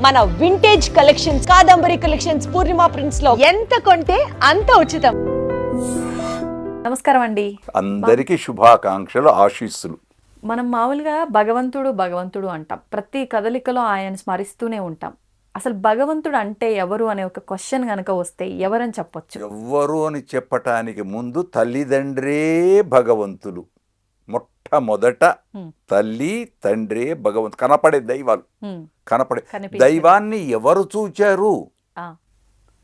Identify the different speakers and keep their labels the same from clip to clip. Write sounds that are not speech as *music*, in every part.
Speaker 1: మన vintage collections Kadambari collections Poornima ప్రింట్స్లో ఎంత కొంటే అంత ఉచితం.
Speaker 2: నమస్కారం అండి.
Speaker 3: అందరికీ శుభాకాంక్షలు ఆశీస్సులు.
Speaker 2: మనం మామూలుగా భగవంతుడు భగవంతుడు అంటాం. ప్రతి కదలికలో ఆయన స్మరిస్తూనే ఉంటాం. అసలు భగవంతుడు అంటే ఎవరు అనే ఒక క్వశ్చన్ కనుక వస్తే ఎవరని చెప్పొచ్చు?
Speaker 3: ఎవ్వరు అని చెప్పటానికి ముందు తల్లిదండ్రే భగవంతులు. మొట్టమొదట. తల్లి తండ్రే భగవంతు కనపడే దైవాలు. కనపడే దైవాన్ని ఎవరు చూచారు?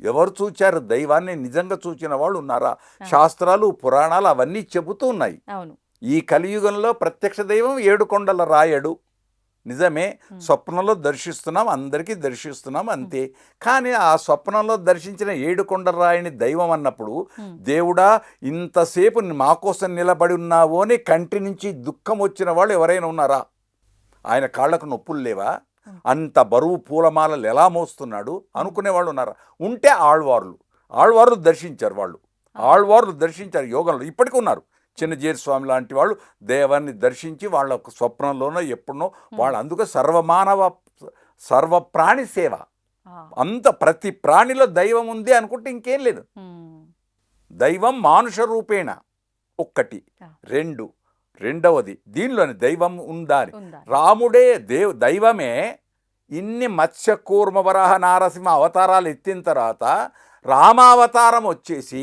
Speaker 3: ఎవరు చూచారు? దైవాన్ని నిజంగా చూచిన వాళ్ళు ఉన్నారా? శాస్త్రాలు పురాణాలు అవన్నీ చెబుతూ ఉన్నాయి. ఈ కలియుగంలో ప్రత్యక్ష దైవం ఏడుకొండల రాయడు. నిజమే స్వప్నంలో దర్శిస్తున్నాం అందరికీ దర్శిస్తున్నాం అంతే. కానీ ఆ స్వప్నంలో దర్శించిన ఏడుకొండల రాయని దైవం అన్నప్పుడు. దేవుడా ఇంతసేపు మా కోసం నిలబడి ఉన్నావు అని కంటి నుంచి దుఃఖం వచ్చిన వాళ్ళు ఎవరైనా ఉన్నారా? ఆయన కాళ్ళకు నొప్పులు లేవా? అంత బరువు పూలమాలలు ఎలా మోస్తున్నాడు? అనుకునే వాళ్ళు ఉన్నారా? ఉంటే ఆళ్వార్లు. ఆళ్వార్లు దర్శించారు వాళ్ళు. ఆళ్వార్లు దర్శించారు యోగంలో. ఇప్పటికీ ఉన్నారు. చిన్నజీరి స్వామి లాంటి వాళ్ళు దేవాన్ని దర్శించి వాళ్ళ ఒక స్వప్నంలోనో ఎప్పుడునో వాళ్ళు అందుకే సర్వమానవ సర్వ ప్రాణి సేవ అంత ప్రతి ప్రాణిలో దైవం ఉంది అనుకుంటే ఇంకేం లేదు. దైవం మానుష రూపేణ ఒక్కటి. రెండు రెండవది దీనిలోని దైవం ఉందా రాముడే దేవ్ దైవమే ఇన్ని మత్స్య కూర్మ వరాహ నారసింహ అవతారాలు ఎత్తిన తర్వాత రామావతారం వచ్చేసి.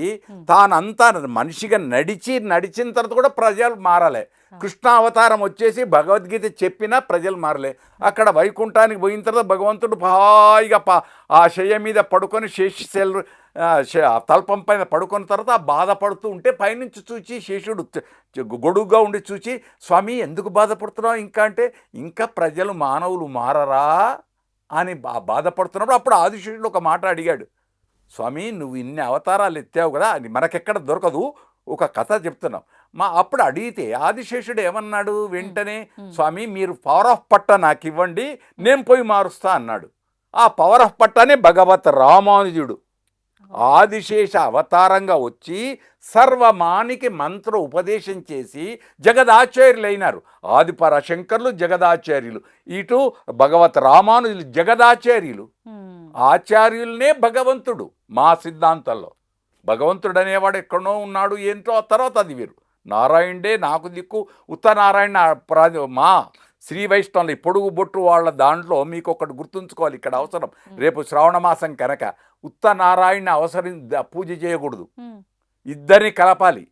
Speaker 3: తానంతా మనిషిగా నడిచి నడిచిన తర్వాత కూడా ప్రజలు మారలే. కృష్ణావతారం వచ్చేసి భగవద్గీత చెప్పినా ప్రజలు మారలే. అక్కడ వైకుంఠానికి పోయిన తర్వాత భగవంతుడు హాయిగా పా ఆ శయ్య మీద పడుకొని శేషశైల తల్పం పైన పడుకున్న తర్వాత ఆ బాధపడుతూ ఉంటే పైనుంచి చూచి శేషుడు గొడుగుగా ఉండి చూచి స్వామి ఎందుకు బాధపడుతున్నావు ఇంకా? అంటే ఇంకా ప్రజలు మానవులు మారరా అని బా బాధపడుతున్నప్పుడు అప్పుడు ఆదిశేషుడు ఒక మాట అడిగాడు. స్వామి నువ్వు ఇన్ని అవతారాలు ఎత్తావు కదా అది మనకెక్కడ దొరకదు. ఒక కథ చెప్తున్నాం. మా అప్పుడు అడిగితే ఆదిశేషుడు ఏమన్నాడు వెంటనే స్వామి మీరు పవర్ ఆఫ్ పట్ట నాకు ఇవ్వండి నేను పోయి మారుస్తా అన్నాడు. ఆ పవర్ ఆఫ్ పట్టనే భగవత్ రామానుజుడు ఆదిశేష అవతారంగా వచ్చి సర్వమానికి మంత్ర ఉపదేశం చేసి జగదాచార్యులైనారు. ఆదిపర శంకర్లు జగదాచార్యులు. ఇటు భగవత్ రామానుజులు జగదాచార్యులు. ఆచార్యులనే భగవంతుడు మా సిద్ధాంతంలో. భగవంతుడు అనేవాడు ఎక్కడో ఉన్నాడు ఏంటో ఆ తర్వాత అది వేరు. నారాయణుడే నాకు దిక్కు ఉత్తనారాయణ ప్రా- మా శ్రీ వైష్ణవులు పొడుగు బొట్టు వాళ్ళ దాంట్లో మీకు ఒకటి గుర్తుంచుకోవాలి. ఇక్కడ అవసరం. రేపు శ్రావణ మాసం కనుక ఉత్తనారాయణ అవసరం పూజ చేయకూడదు. ఇద్దరిని కలపాలి.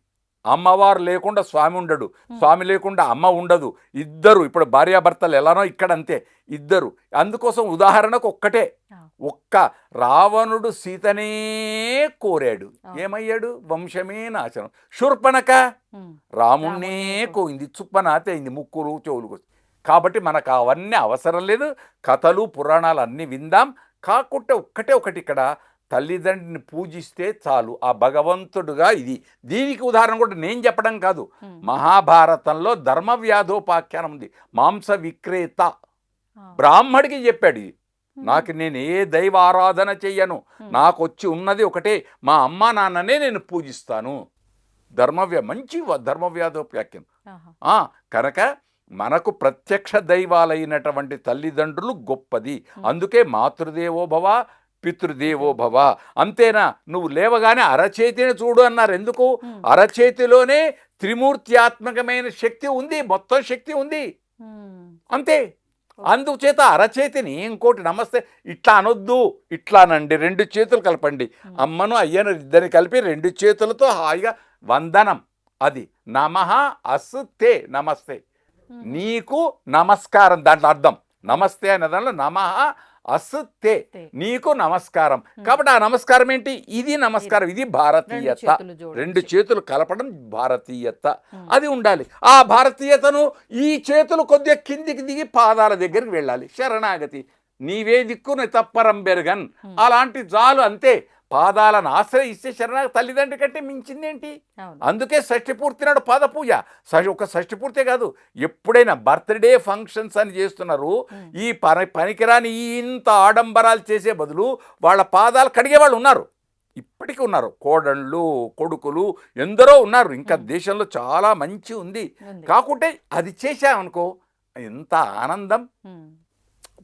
Speaker 3: అమ్మవారు లేకుండా స్వామి ఉండడు. స్వామి లేకుండా అమ్మ ఉండదు. ఇద్దరు ఇప్పుడు భార్యాభర్తలు ఎలానో ఇక్కడ అంతే. ఇద్దరు. అందుకోసం ఉదాహరణకు ఒక్కటే. ఒక్క రావణుడు సీతనే కోరాడు. ఏమయ్యాడు? వంశమే నాశనం. శూర్పణక. రాముణ్ణే కోయింది చుప్పనాత అయింది. ముక్కులు చెవులు కోసి. కాబట్టి మనకు అవన్నీ అవసరం లేదు. కథలు పురాణాలు అన్నీ విందాం. కాకుంటే ఒక్కటే ఒకటి ఇక్కడ. తల్లిదండ్రిని పూజిస్తే చాలు. ఆ భగవంతుడుగా ఇది. దీనికి ఉదాహరణ కూడా నేను చెప్పడం కాదు. మహాభారతంలో ధర్మ వ్యాధోపాఖ్యానం ఉంది. మాంస విక్రేత. బ్రాహ్మడికి చెప్పాడు ఇది. నాకు నేను ఏ దైవ ఆరాధన చెయ్యను. నాకు వచ్చి ఉన్నది ఒకటే. మా అమ్మ నాన్ననే నేను పూజిస్తాను. ధర్మవ్య మంచి ధర్మవ్యాధోపాఖ్యానం కనుక మనకు ప్రత్యక్ష దైవాలైనటువంటి తల్లిదండ్రులు గొప్పది. అందుకే మాతృదేవో భవ పితృదేవో భవ. అంతేనా? నువ్వు లేవగానే అరచేతిని చూడు అన్నారు. ఎందుకు. అరచేతిలోనే త్రిమూర్త్యాత్మకమైన శక్తి ఉంది. మొత్తం శక్తి ఉంది. అంతే. అందుచేత అరచేతిని ఇంకోటి నమస్తే ఇట్లా అనొద్దు ఇట్లానండి రెండు చేతులు కలపండి. అమ్మను అయ్యను ఇద్దరిని కలిపి రెండు చేతులతో హాయిగా వందనం. అది నమః అస్తే నమస్తే.
Speaker 2: హ్మ్.
Speaker 3: నీకు నమస్కారం దాంట్లో అర్థం. నమస్తే అనే దాంట్లో నమః అస్తే.
Speaker 2: తే.
Speaker 3: నీకు నమస్కారం. కాబట్టి ఆ నమస్కారం ఏంటి? ఇది నమస్కారం ఇది. భారతీయత. రెండు చేతులు కలపడం భారతీయత. అది ఉండాలి. ఆ భారతీయతను ఈ చేతులు కొద్దిగా కిందికి దిగి పాదాల దగ్గరికి వెళ్ళాలి. శరణాగతి. నీవే దిక్కును తప్పరం బెరగన్. అలాంటి జాలు అంతే. పాదాలను ఆశ్రయిస్తే శరణాగతి తల్లిదండ్రి కంటే మించిందేంటి? అందుకే షష్ఠి పూర్తి నాడు పాద పూజ ష- ఒక షష్ఠి పూర్తే కాదు ఎప్పుడైనా బర్త్డే ఫంక్షన్స్ అని చేస్తున్నారు ఈ పని పనికిరాని ఇంత ఆడంబరాలు చేసే బదులు వాళ్ళ పాదాలు కడిగే వాళ్ళు ఉన్నారు. ఇప్పటికీ ఉన్నారు. కోడళ్ళు కొడుకులు ఎందరో ఉన్నారు. ఇంకా దేశంలో చాలా మంచి ఉంది. కాకుంటే అది చేశామనుకో ఎంత ఆనందం.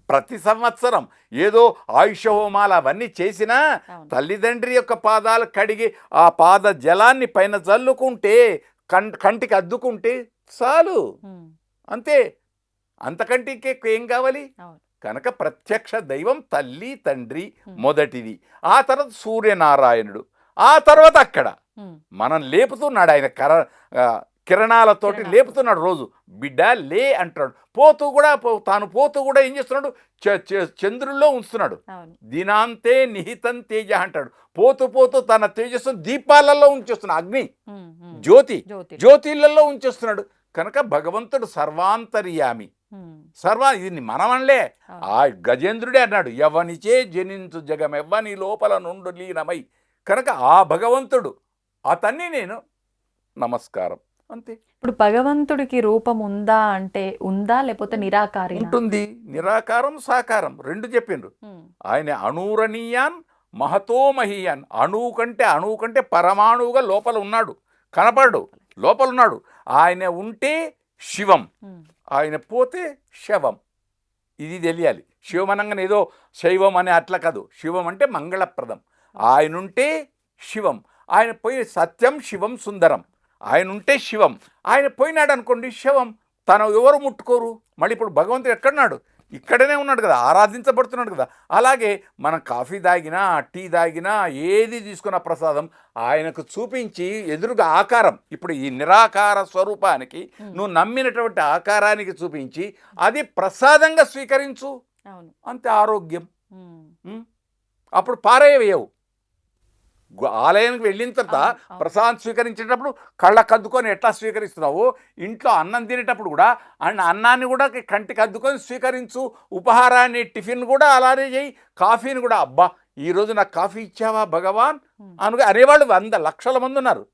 Speaker 3: ప్రతి సంవత్సరం ఏదో ఆయుష హోమాలు అవన్నీ చేసినా. తల్లిదండ్రి యొక్క పాదాలు కడిగి ఆ పాద జలాన్ని పైన చల్లుకుంటే కం కంటికి అద్దుకుంటే చాలు. అంతే. అంతకంటే ఇంకే ఏం కావాలి? కనుక ప్రత్యక్ష దైవం తల్లి తండ్రి. మొదటిది. ఆ తర్వాత సూర్యనారాయణుడు. ఆ తర్వాత అక్కడ. మనం లేపుతున్నాడు ఆయన కర కిరణాలతోటి
Speaker 2: కిరణాలు.
Speaker 3: లేపుతున్నాడు రోజు. బిడ్డ లే అంటాడు పోతూ కూడా పో- తాను పోతూ కూడా ఏం చేస్తున్నాడు? చంద్రుల్లో ఉంచుతున్నాడు. దినాంతే నిహితం తేజ అంటాడు. పోతూ పోతూ తన తేజస్సు దీపాలలో ఉంచేస్తున్నాడు. అగ్ని. జ్యోతి.
Speaker 2: జ్యోతి.
Speaker 3: జ్యోతిలలో ఉంచేస్తున్నాడు. కనుక భగవంతుడు సర్వాంతర్యామి. సర్వా ఇది మనమనలే. ఆ గజేంద్రుడే అన్నాడు ఎవనిచే జనించు జగం ఎవ్వని లోపల నుండు లీనమై. కనుక ఆ భగవంతుడు అతన్ని నేను నమస్కారం. అంతే.
Speaker 2: ఇప్పుడు భగవంతుడికి రూపం ఉందా అంటే ఉందా లేకపోతే నిరాకారి
Speaker 3: ఉంటుంది. నిరాకారం సాకారం రెండు చెప్పిండ్రు. ఆయన అణూరణీయాన్ మహతో మహీయాన్ అణువు కంటే అణువు కంటే పరమాణువుగా లోపల ఉన్నాడు. కనపడు లోపల ఉన్నాడు. ఆయన ఉంటే శివం. ఆయన పోతే శవం. ఇది తెలియాలి. శివం అనగానే ఏదో శైవం అనే అట్లా కాదు. శివం అంటే మంగళప్రదం. ఆయన ఉంటే శివం. ఆయన పోయి సత్యం శివం సుందరం. ఆయన ఉంటే శివం. ఆయన పోయినాడు అనుకోండి శవం. తను ఎవరు ముట్టుకోరు? మళ్ళీ ఇప్పుడు భగవంతుడు ఎక్కడున్నాడు? ఇక్కడనే ఉన్నాడు కదా ఆరాధించబడుతున్నాడు కదా. అలాగే మనం కాఫీ తాగినా టీ తాగినా ఏది తీసుకున్న ప్రసాదం ఆయనకు చూపించి ఎదురుగా ఆకారం. ఇప్పుడు ఈ నిరాకార స్వరూపానికి నువ్వు నమ్మినటువంటి ఆకారానికి చూపించి అది ప్రసాదంగా స్వీకరించు. అంతే ఆరోగ్యం? అప్పుడు పారేయవేయవు. ఆలయానికి వెళ్ళిన తర్వాత. ప్రసాదం స్వీకరించేటప్పుడు కళ్ళకు అద్దుకొని ఎట్లా స్వీకరిస్తున్నావు? ఇంట్లో అన్నం తినేటప్పుడు కూడా అన్న అన్నాన్ని కూడా కంటికి అద్దుకొని స్వీకరించు. ఉపహారాన్ని టిఫిన్ కూడా అలానే చేయి. కాఫీని కూడా అబ్బా ఈ రోజు నాకు కాఫీ ఇచ్చావా భగవాన్? అనుగా అనేవాళ్ళు వంద లక్షల మంది ఉన్నారు.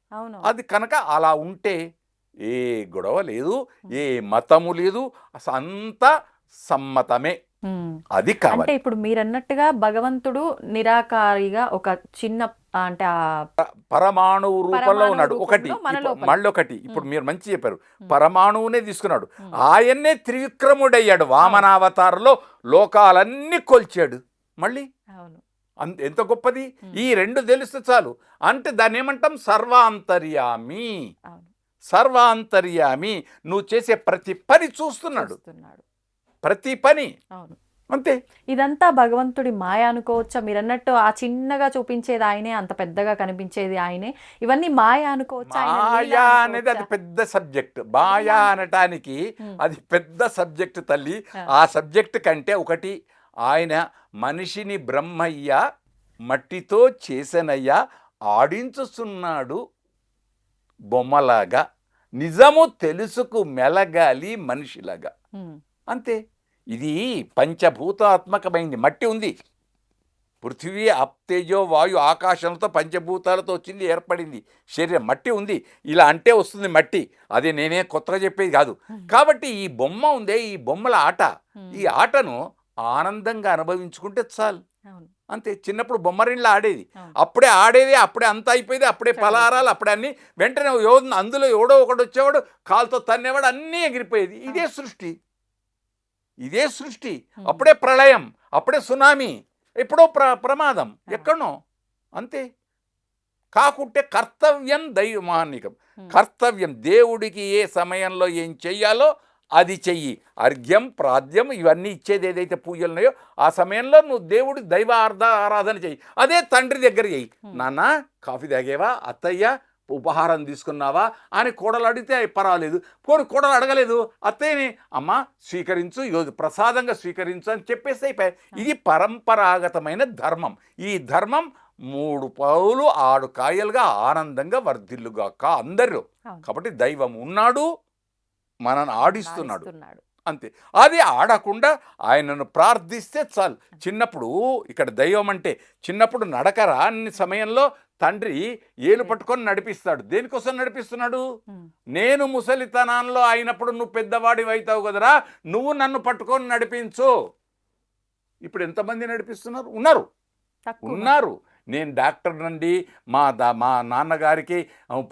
Speaker 3: అది కనుక అలా ఉంటే ఏ గొడవ లేదు ఏ మతము లేదు అసలు అంతా సమ్మతమే. అది
Speaker 2: అంటే
Speaker 3: కావాలి
Speaker 2: ఇప్పుడు మీరు అన్నట్టుగా భగవంతుడు నిరాకారిగా ఒక చిన్న అంటే ఆ
Speaker 3: పరమాణువు రూపంలో ఉన్నాడు. ఒకటి ఇప్పుడు. మళ్ళీ ఒకటి ఇప్పుడు. మీరు మంచి చెప్పారు. పరమాణువునే తీసుకున్నాడు. ఆయన్నే త్రివిక్రముడయ్యాడు. వామనావతారంలో లోకాలన్నీ కొల్చాడు. మళ్ళీ?
Speaker 2: అవును.
Speaker 3: అంత ఎంత గొప్పది. ఈ రెండు తెలిస్తే చాలు. అంటే దాన్ని ఏమంటాం? సర్వాంతర్యామి. సర్వాంతర్యామి. నువ్వు చేసే ప్రతి పని చూస్తున్నాడు. ప్రతి పని. అంతే.
Speaker 2: ఇదంతా భగవంతుడి మాయ అనుకోవచ్చా? మీరు అన్నట్టు ఆ చిన్నగా చూపించేది ఆయనే అంత పెద్దగా కనిపించేది ఆయనే. ఇవన్నీ మాయ అనుకోవచ్చా?
Speaker 3: మాయా అనేది అది? పెద్ద సబ్జెక్ట్. మాయా అనటానికి. అది పెద్ద సబ్జెక్ట్ తల్లి.
Speaker 2: ఆ.
Speaker 3: సబ్జెక్ట్ కంటే ఒకటి ఆయన మనిషిని బ్రహ్మయ్య మట్టితో చేసనయ్య ఆడించుస్తున్నాడు బొమ్మలాగా. నిజము తెలుసుకు మెలగాలి మనిషిలాగా. అంతే. ఇది పంచభూతాత్మకమైంది. మట్టి ఉంది. పృథివీ అప్తేజో వాయు ఆకాశంతో పంచభూతాలతో వచ్చింది ఏర్పడింది. శరీరం మట్టి ఉంది. ఇలా అంటే వస్తుంది మట్టి. అది నేనే కొత్తగా చెప్పేది కాదు. కాబట్టి ఈ బొమ్మ ఉందే ఈ బొమ్మల ఆట. ఈ ఆటను ఆనందంగా అనుభవించుకుంటే చాలు. అంతే. చిన్నప్పుడు బొమ్మరిళ్ళ ఆడేది. అప్పుడే ఆడేది అప్పుడే అంతా అయిపోయేది అప్పుడే పలారాలు అప్పుడే అన్ని. వెంటనే అందులో ఎవడో ఒకడు వచ్చేవాడు కాలుతో తన్నేవాడు అన్నీ ఎగిరిపోయేది. ఇదే సృష్టి. ఇదే సృష్టి. అప్పుడే ప్రళయం అప్పుడే సునామీ ఎప్పుడో ప్ర ప్రమాదం. ఎక్కడనో. అంతే. కాకుంటే కర్తవ్యం దైవమాన్నికం
Speaker 2: ఉమ్,
Speaker 3: కర్తవ్యం దేవుడికి ఏ సమయంలో ఏం చెయ్యాలో అది చెయ్యి. అర్ఘ్యం ప్రాద్యం ఇవన్నీ ఇచ్చేది ఏదైతే పూజలు ఉన్నాయో ఆ సమయంలో నువ్వు దేవుడి దైవ ఆర్ధ ఆరాధన చెయ్యి. అదే తండ్రి దగ్గర చెయ్యి. నాన్న కాఫీ తాగేవా? అత్తయ్య ఉపహారం తీసుకున్నావా అని కోడలు అడిగితే పర్వాలేదు. పోనీ కోడలు అడగలేదు. అత్తయ్యని అమ్మ స్వీకరించు. ఈరోజు ప్రసాదంగా స్వీకరించు అని చెప్పేసి అయిపోయాయి ఇది పరంపరాగతమైన ధర్మం. ఈ ధర్మం మూడు పావులు ఆరు కాయలుగా ఆనందంగా వర్ధిల్లుగాక అందరూ. కాబట్టి దైవం ఉన్నాడు మనల్ని ఆడిస్తున్నాడు.
Speaker 2: ఆడిస్తున్నాడు.
Speaker 3: అంతే. అది ఆడకుండా ఆయనను ప్రార్థిస్తే చాలు. చిన్నప్పుడు ఇక్కడ దైవం అంటే చిన్నప్పుడు నడకరా అన్ని సమయంలో తండ్రి ఏలు పట్టుకొని నడిపిస్తాడు. దేనికోసం నడిపిస్తున్నాడు?
Speaker 2: ఉమ్,
Speaker 3: నేను ముసలితనంలో అయినప్పుడు నువ్వు పెద్దవాడి అవుతావు కదరా. నువ్వు నన్ను పట్టుకొని నడిపించు. ఇప్పుడు ఎంతమంది నడిపిస్తున్నారు? ఉన్నారు. ఉన్నారు. నేను డాక్టర్ నుండి మా దా మా నాన్నగారికి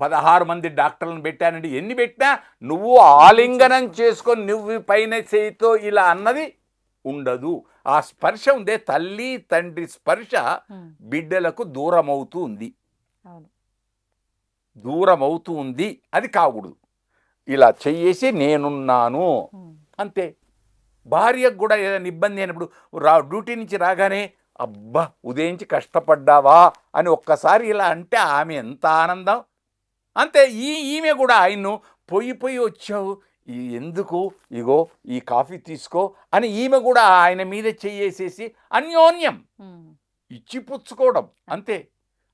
Speaker 3: పదహారు మంది డాక్టర్లను పెట్టానండి. ఎన్ని పెట్టినా నువ్వు ఆలింగనం చేసుకొని నువ్వు పైన చేయితో ఇలా అన్నది ఉండదు. ఆ స్పర్శ ఉందే తల్లి తండ్రి స్పర్శ
Speaker 2: ఉమ్,
Speaker 3: బిడ్డలకు దూరమవుతూ ఉంది.
Speaker 2: అవును
Speaker 3: దూరం అవుతూ ఉంది అది కాకూడదు. ఇలా చెయ్యేసి నేనున్నాను. అంతే. భార్యకు కూడా ఏదైనా ఇబ్బంది అయినప్పుడు రా డ్యూటీ నుంచి రాగానే అబ్బా ఉదయించి కష్టపడ్డావా అని ఒక్కసారి ఇలా అంటే ఆమె ఎంత ఆనందం. అంతే ఈ ఈమె కూడా ఆయన్ను పొయ్యి పొయ్యి వచ్చావు ఎందుకు ఇగో ఈ కాఫీ తీసుకో అని ఈమె కూడా ఆయన మీద చెయ్యేసేసి అన్యోన్యం.
Speaker 2: ఉమ్,
Speaker 3: ఇచ్చి పుచ్చుకోవడం అంతే.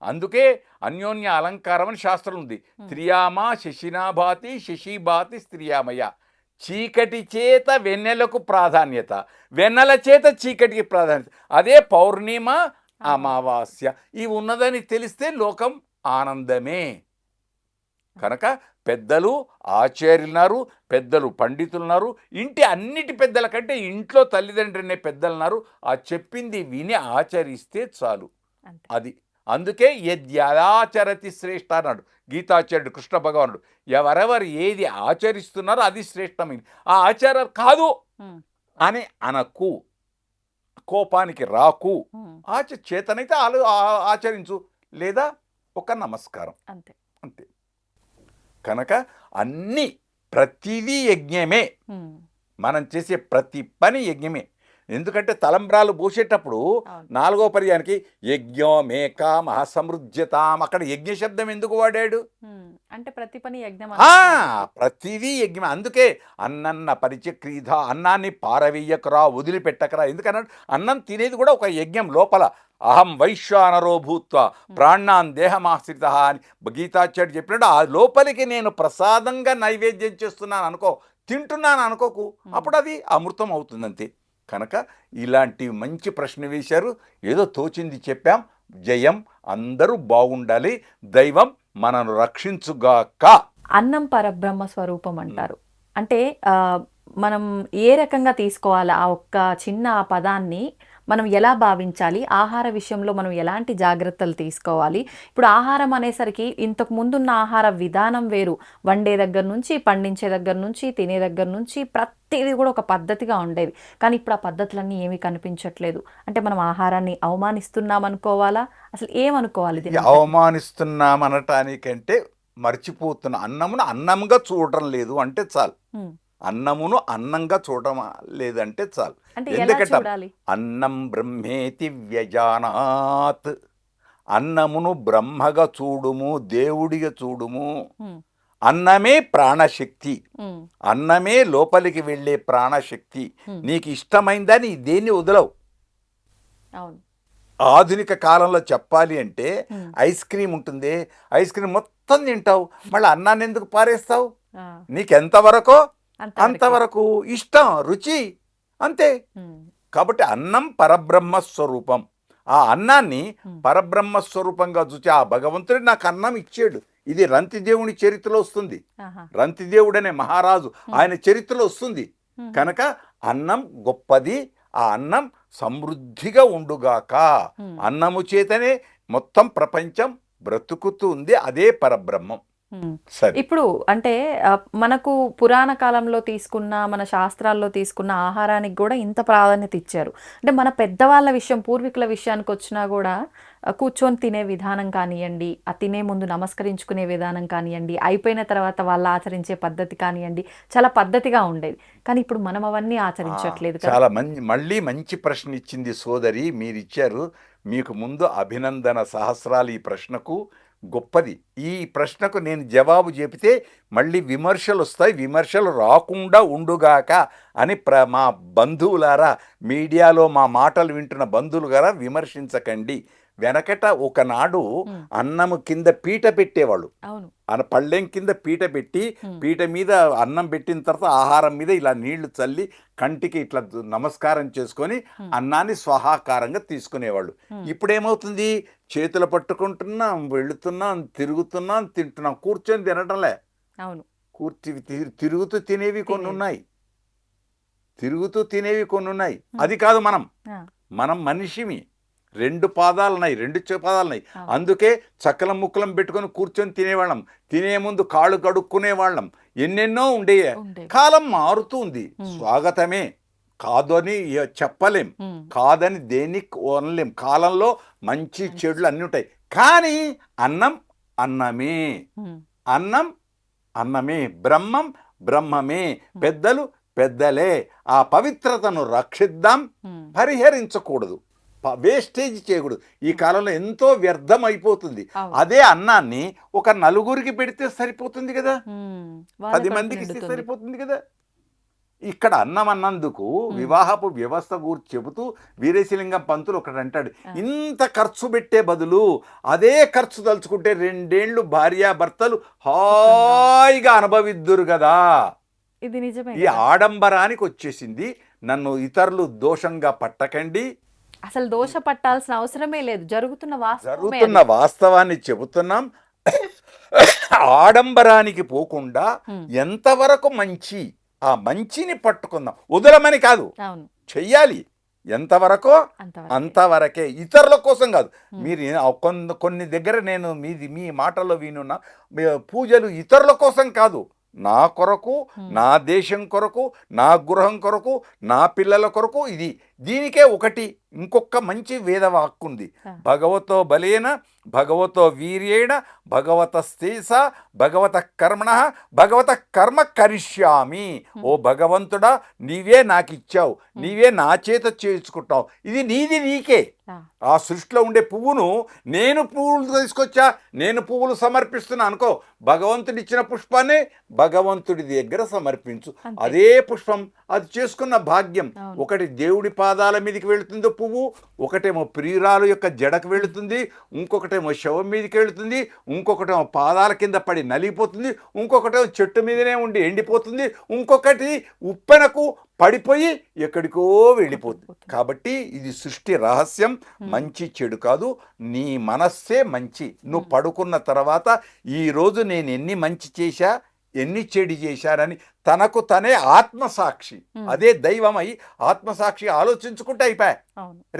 Speaker 3: అందుకే అన్యోన్య అలంకారం అని శాస్త్రం ఉంది. స్త్రియామ శశినాభాతి శశిభాతి స్త్రియామయ చీకటి చేత వెన్నెలకు ప్రాధాన్యత. వెన్నెల చేత చీకటికి ప్రాధాన్యత. అదే పౌర్ణిమ అమావాస్య. ఇవి ఉన్నదని తెలిస్తే లోకం ఆనందమే. కనుక పెద్దలు ఆచార్యులున్నారు పెద్దలు పండితులున్నారు ఇంటి అన్నిటి పెద్దల కంటే ఇంట్లో తల్లిదండ్రులనే పెద్దలున్నారు. ఆ చెప్పింది విని ఆచరిస్తే చాలు. అది అందుకే యద్యాచరతి శ్రేష్ఠ అన్నాడు. గీతాచార్యుడు కృష్ణ భగవానుడు. ఎవరెవరు ఏది ఆచరిస్తున్నారో అది శ్రేష్టమైంది. ఆ ఆచారం కాదు అని అనకు. కోపానికి రాకు. ఆచ చేతనైతే ఆలో ఆచరించు. లేదా ఒక నమస్కారం.
Speaker 2: అంతే.
Speaker 3: అంతే. కనుక అన్ని ప్రతిదీ యజ్ఞమే. మనం చేసే ప్రతి పని యజ్ఞమే. ఎందుకంటే తలంబ్రాలు పోసేటప్పుడు నాలుగో పర్యానికి యజ్ఞోమేక మహాసమృద్ధ్యతాం. అక్కడ యజ్ఞ శబ్దం ఎందుకు వాడాడు?
Speaker 2: అంటే ప్రతి పని యజ్ఞం.
Speaker 3: ప్రతిదీ యజ్ఞం అందుకే అన్నన్న పరిచక్రీధ అన్నాన్ని పారవేయకరా వదిలిపెట్టకరా. ఎందుకన్నాడు? అన్నం తినేది కూడా ఒక యజ్ఞం లోపల. అహం వైశ్వానరో భూత్వ ప్రాణాన్ దేహమాశ్రిత అని గీతాచార్యుడు చెప్పినట్టు ఆ లోపలికి నేను ప్రసాదంగా నైవేద్యం చేస్తున్నాను అనుకో తింటున్నాను అనుకోకు అప్పుడు అది అమృతం అవుతుంది అంతే కనుక ఇలాంటి మంచి ప్రశ్న వేశారు. ఏదో తోచింది చెప్పాం. జయం. అందరూ బాగుండాలి. దైవం మనను రక్షించుగాక.
Speaker 2: అన్నం పరబ్రహ్మ స్వరూపం అంటారు. అంటే మనం ఏ రకంగా తీసుకోవాలి? ఆ ఒక్క చిన్న పదాన్ని మనం ఎలా భావించాలి? ఆహార విషయంలో మనం ఎలాంటి జాగ్రత్తలు తీసుకోవాలి? ఇప్పుడు ఆహారం అనేసరికి ఇంతకు ముందున్న ఆహార విధానం వేరు. వండే దగ్గర నుంచి పండించే దగ్గర నుంచి తినే దగ్గర నుంచి ప్రతిదీ కూడా ఒక పద్ధతిగా ఉండేది. కానీ ఇప్పుడు ఆ పద్ధతులన్నీ ఏమీ కనిపించట్లేదు. అంటే మనం ఆహారాన్ని అవమానిస్తున్నాం అనుకోవాలా అసలు ఏమనుకోవాలి
Speaker 3: ఈ
Speaker 2: దీన్ని?
Speaker 3: అవమానిస్తున్నామనటానికంటే మర్చిపోతున్న అన్నమును అన్నంగా చూడటం లేదు. అంటే చాలు. అన్నమును అన్నంగా చూడటం లేదంటే చాలు. ఎందుకంటే? అన్నం బ్రహ్మేతి వ్యజానాత్. అన్నమును బ్రహ్మగా చూడుము దేవుడిగా చూడుము. అన్నమే ప్రాణశక్తి. అన్నమే లోపలికి వెళ్ళే ప్రాణశక్తి. నీకు ఇష్టమైందని దేన్ని వదలవు? ఆధునిక కాలంలో చెప్పాలి అంటే. ఐస్ క్రీమ్ ఉంటుంది. ఐస్ క్రీమ్ మొత్తం తింటావు. మళ్ళీ అన్నాన్ని ఎందుకు పారేస్తావు? నీకెంతవరకో
Speaker 2: అంతవరకే.
Speaker 3: ఇష్టం రుచి అంతే. కాబట్టి అన్నం పరబ్రహ్మ స్వరూపం ఆ అన్నాన్ని. పరబ్రహ్మ స్వరూపంగా చూసి ఆ భగవంతుడు నాకు అన్నం ఇచ్చాడు. ఇది రంతిదేవుని చరిత్రలో వస్తుంది. రంతిదేవుడు అనే మహారాజు ఆయన చరిత్రలో వస్తుంది. కనుక అన్నం గొప్పది ఆ అన్నం సమృద్ధిగా ఉండుగాక అన్నము చేతనే మొత్తం ప్రపంచం బ్రతుకుతూ ఉంది అదే పరబ్రహ్మం. సరే.
Speaker 2: ఇప్పుడు అంటే మనకు పురాణ కాలంలో తీసుకున్న మన శాస్త్రాల్లో తీసుకున్న ఆహారానికి కూడా ఇంత ప్రాధాన్యత ఇచ్చారు. అంటే మన పెద్దవాళ్ళ విషయం పూర్వీకుల విషయానికి వచ్చినా కూడా కూర్చొని తినే విధానం కానివ్వండి ఆ తినే ముందు నమస్కరించుకునే విధానం కానివ్వండి అయిపోయిన తర్వాత వాళ్ళు ఆచరించే పద్ధతి కానివ్వండి చాలా పద్ధతిగా ఉండేది. కానీ ఇప్పుడు మనం అవన్నీ ఆచరించట్లేదు
Speaker 3: చాలా మంచి మళ్ళీ మంచి ప్రశ్న ఇచ్చింది సోదరి మీరు ఇచ్చారు మీకు ముందు అభినందన సహస్రాలు ఈ ప్రశ్నకు. గొప్పది. ఈ ప్రశ్నకు నేను జవాబు చెబితే మళ్ళీ విమర్శలు వస్తాయి. విమర్శలు రాకుండా ఉండుగాక అని ప్ర మా బంధువులారా మీడియాలో మా మాటలు వింటున్న బంధువులు గారా విమర్శించకండి. వెనకట ఒకనాడు. అన్నము కింద పీట పెట్టేవాళ్ళు
Speaker 2: అవును
Speaker 3: అన్న పళ్ళెం కింద పీట పెట్టి. పీట మీద అన్నం పెట్టిన తర్వాత ఆహారం మీద ఇలా నీళ్ళు చల్లి కంటికి ఇట్లా నమస్కారం చేసుకొని. అన్నాన్ని స్వహాకారంగా తీసుకునేవాళ్ళు. ఇప్పుడు ఏమవుతుంది చేతులు పట్టుకుంటున్నాం వెళుతున్నాం తిరుగుతున్నాం తింటున్నాం కూర్చొని తినటంలే
Speaker 2: అవును
Speaker 3: కూర్చి తిరుగుతూ తినేవి కొన్ని. ఉన్నాయి తిరుగుతూ తినేవి కొన్ని ఉన్నాయి. అది కాదు మనం మనం మనిషిమి రెండు పాదాలు ఉన్నాయి రెండు చె- పాదాలు ఉన్నాయి
Speaker 2: అవును.
Speaker 3: అందుకే చక్కలం ముక్కలం పెట్టుకొని కూర్చొని తినేవాళ్ళం. తినే ముందు కాళ్ళు కడుక్కునేవాళ్ళం. ఎన్నెన్నో ఉండేవి. కాలం మారుతూ ఉంది.
Speaker 2: Hmm.
Speaker 3: స్వాగతమే. కాదని చెప్పలేం. కాదని దేన్ని అనలేం. కాలంలో మంచి చెడులు అన్నీ ఉంటాయి. కానీ అన్నం అన్నమే. అన్నం అన్నమే. బ్రహ్మం బ్రహ్మమే. పెద్దలు పెద్దలే. ఆ పవిత్రతను రక్షిద్దాం. పరిహరించకూడదు. వేస్టేజ్ చేయకూడదు. ఈ కాలంలో ఎంతో వ్యర్థం అయిపోతుంది. అదే అన్నాన్ని ఒక నలుగురికి పెడితే సరిపోతుంది కదా? పది మందికి ఇస్తే. సరిపోతుంది కదా? ఇక్కడ అన్నం అన్నందుకు వివాహపు వ్యవస్థ గురించి చెబుతూ వీరేశలింగం పంతులు ఒకటి అంటాడు ఇంత ఖర్చు పెట్టే బదులు అదే ఖర్చు తలుచుకుంటే రెండేళ్ళు భార్యాభర్తలు హాయిగా అనుభవిద్దురు కదా?
Speaker 2: ఇది నిజమే
Speaker 3: ఈ. ఆడంబరానికి వచ్చేసింది. నన్ను ఇతరులు దోషంగా పట్టకండి
Speaker 2: అసలు దోష పట్టాల్సిన అవసరమే లేదు. జరుగుతున్న
Speaker 3: జరుగుతున్న వాస్తవాన్ని చెబుతున్నాం. ఆడంబరానికి పోకుండా. ఎంతవరకు మంచి ఆ మంచిని పట్టుకుందాం. వదలమని కాదు. చెయ్యాలి. ఎంతవరకో
Speaker 2: అంతవరకు.
Speaker 3: ఇతరుల కోసం కాదు. మీరు కొన్ని కొన్ని దగ్గర నేను మీది మీ మాటల్లో వినున్నా పూజలు ఇతరుల కోసం కాదు. నా కొరకు నా దేశం కొరకు నా గృహం కొరకు నా పిల్లల కొరకు ఇది. దీనికే ఒకటి ఇంకొక మంచి వేద వాక్కు ఉంది
Speaker 2: ఆ.
Speaker 3: భగవతో బలేన భగవతో వీర్యేణ భగవత స్థేస భగవత కర్మణ భగవత కర్మ కరిష్యామి. ఓ భగవంతుడా నీవే నాకు ఇచ్చావు నీవే నా చేత చేసుకుంటావు ఇది నీది నీకే.
Speaker 2: ఆ,
Speaker 3: సృష్టిలో ఉండే పువ్వును నేను పువ్వులు తీసుకొచ్చా? నేను పువ్వులు సమర్పిస్తున్నా అనుకో భగవంతుడు ఇచ్చిన పుష్పాన్ని భగవంతుడి దగ్గర సమర్పించు. అదే పుష్పం అది చేసుకున్న భాగ్యం. ఒకటి దేవుడి పాదాల మీదకి వెళుతుందో పువ్వు ఒకటేమో ప్రియురాలు యొక్క జడకు వెళుతుంది ఇంకొకటేమో శవం మీదకి వెళుతుంది ఇంకొకటేమో పాదాల కింద పడి నలిగిపోతుంది ఇంకొకటేమో చెట్టు మీదనే ఉండి ఎండిపోతుంది ఇంకొకటి ఉప్పెనకు పడిపోయి ఎక్కడికో వెళ్ళిపోతుంది. కాబట్టి ఇది సృష్టి రహస్యం మంచి చెడు కాదు నీ మనస్సే మంచి. నువ్వు పడుకున్న తర్వాత ఈరోజు నేను ఎన్ని మంచి చేశా ఎన్ని చెడు చేశారని తనకు తనే ఆత్మసాక్షి. అదే దైవమై ఆత్మసాక్షి ఆలోచించుకుంటే అయిపోయా.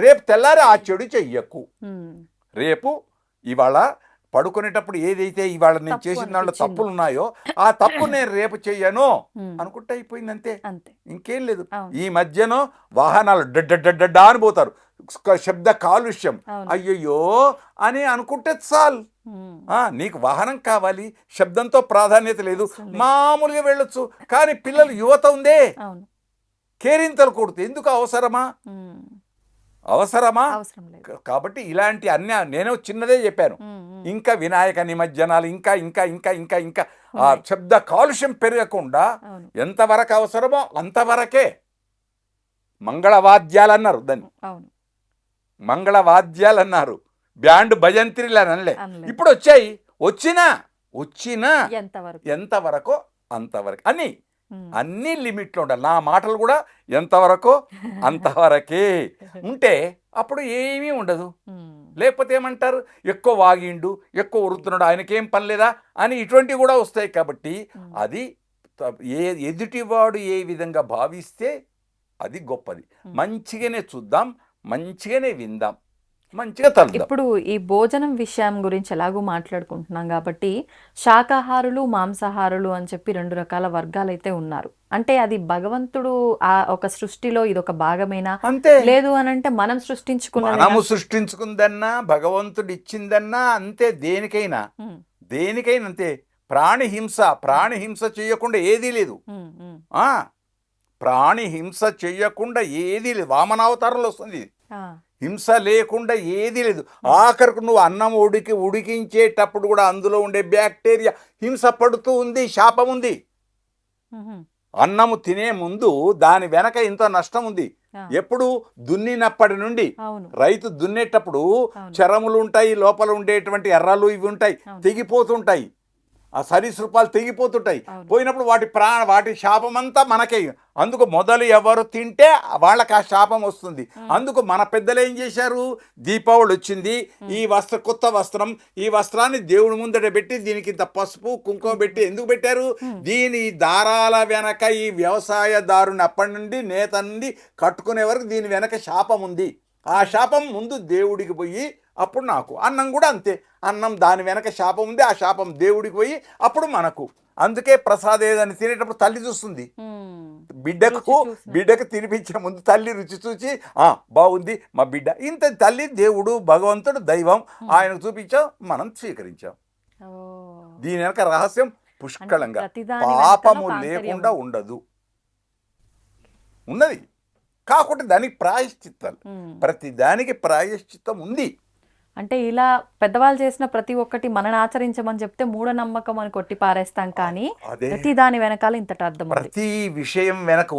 Speaker 3: రేపు తెల్లారి ఆ చెడు చెయ్యకు. రేపు ఇవాళ పడుకునేటప్పుడు ఏదైతే ఇవాళ నేను చేసిన దాంట్లో. తప్పులు ఉన్నాయో ఆ తప్పు నేను రేపు చెయ్యను అనుకుంటే అయిపోయింది అంతే.
Speaker 2: అంతే
Speaker 3: ఇంకేం లేదు. ఈ మధ్యన వాహనాలు డడ్డ అని పోతారు. శబ్ద కాలుష్యం. అయ్యయ్యో అని అనుకుంటే చాలు. నీకు వాహనం కావాలి శబ్దంతో ప్రాధాన్యత లేదు. మామూలుగా వెళ్ళొచ్చు కానీ పిల్లలు యువత ఉందే. కేరింతలు కొడుతూ ఎందుకు అవసరమా? అవసరమా? కాబట్టి ఇలాంటి అన్ని నేను చిన్నదే చెప్పాను. ఇంకా వినాయక నిమజ్జనాలు ఇంకా ఇంకా ఇంకా ఇంకా ఇంకా ఆ. శబ్ద కాలుష్యం పెరగకుండా ఎంతవరకు అవసరమో అంతవరకే మంగళవాద్యాలు అన్నారు దాన్ని. మంగళవాద్యాలు అన్నారు బ్యాండ్ భజంత్రిలు అని అనలే. ఇప్పుడు వచ్చాయి. వచ్చినా వచ్చినా
Speaker 2: ఎంతవరకు?
Speaker 3: ఎంతవరకో అంతవరకు. అని అన్ని లిమిట్లో ఉండాలి. నా మాటలు కూడా ఎంతవరకో *laughs* అంతవరకే ఉంటే అప్పుడు ఏమీ ఉండదు. లేకపోతే ఏమంటారు? ఎక్కువ వాగిండు ఎక్కువ వృత్తున్నాడు ఆయనకేం పని లేదా అని ఇటువంటివి కూడా వస్తాయి కాబట్టి. అది ఏ ఎదుటివాడు ఏ విధంగా భావిస్తే అది గొప్పది. మంచిగానే చూద్దాం మంచిగానే విందాం. మంచిగా తలుద్దాం
Speaker 2: ఇప్పుడు ఈ భోజనం విషయం గురించి ఎలాగో మాట్లాడుకుంటున్నాం కాబట్టి శాకాహారులు మాంసాహారులు అని చెప్పి రెండు రకాల వర్గాలు అయితే ఉన్నారు. అంటే అది భగవంతుడు ఆ ఒక సృష్టిలో ఇది ఒక భాగమేనా?
Speaker 3: అంతే.
Speaker 2: లేదు అని అంటే మనం సృష్టించుకున్నది
Speaker 3: మనము సృష్టించుకుందన్నా భగవంతుడు ఇచ్చిందన్నా అంతే దేనికైనా. దేనికైనా అంతే. ప్రాణి హింస ప్రాణి హింస చేయకుండా ఏదీ లేదు. ఆ ప్రాణి హింస చెయ్యకుండా ఏదీ లేదు. వామనావతారంలో వస్తుంది. హింస లేకుండా ఏదీ లేదు. ఆఖరికి నువ్వు అన్నం ఉడికి ఉడికించేటప్పుడు కూడా అందులో ఉండే బ్యాక్టీరియా హింస పడుతూ ఉంది శాపం ఉంది. అన్నము తినే ముందు దాని వెనక ఇంత నష్టం ఉంది. ఎప్పుడు? దున్నినప్పటి నుండి. రైతు దున్నేటప్పుడు. చరములు ఉంటాయి లోపల ఉండేటువంటి ఎర్రలు ఇవి ఉంటాయి. తెగిపోతుంటాయి. ఆ సరీసృపాలు తెగిపోతుంటాయి. పోయినప్పుడు వాటి ప్రాణ వాటి శాపం అంతా మనకే. అందుకు మొదలు ఎవరు తింటే వాళ్ళకి ఆ శాపం వస్తుంది. అందుకు మన పెద్దలు ఏం చేశారు? దీపావళి వచ్చింది. ఈ వస్త్ర కొత్త వస్త్రం ఈ వస్త్రాన్ని దేవుడి ముందట పెట్టి దీనికి ఇంత పసుపు కుంకుమ పెట్టి ఎందుకు పెట్టారు? దీని దారాల వెనక ఈ వ్యవసాయదారుని అప్పటి నుండి నేత నుండి కట్టుకునే వరకు దీని వెనక శాపం ఉంది. ఆ శాపం ముందు దేవుడికి పోయి అప్పుడు నాకు. అన్నం కూడా అంతే. అన్నం దాని వెనక శాపం ఉంది ఆ శాపం దేవుడికి పోయి అప్పుడు మనకు. అందుకే ప్రసాద్ ఏదని తినేటప్పుడు తల్లి చూస్తుంది. బిడ్డకు. బిడ్డకు తినిపించే ముందు తల్లి రుచి చూసి ఆ బాగుంది మా బిడ్డ. ఇంత తల్లి దేవుడు భగవంతుడు దైవం ఆయనకు చూపించాం మనం స్వీకరించాం. దీని వెనక రహస్యం
Speaker 2: వెనకాల
Speaker 3: పాపము లేకుండా. ఉండదు. ఉన్నది. కాకుంటే దానికి ప్రాయశ్చిత్తాలు. ప్రతి దానికి ప్రాయశ్చిత్తం ఉంది.
Speaker 2: అంటే ఇలా పెద్దవాళ్ళు చేసిన ప్రతి ఒక్కటి మనని ఆచరించమని చెప్తే మూఢనమ్మకం అని కొట్టి పారేస్తాం కానీ ప్రతి దాని వెనకాల ఇంతటి అర్థం
Speaker 3: ప్రతి విషయం వెనక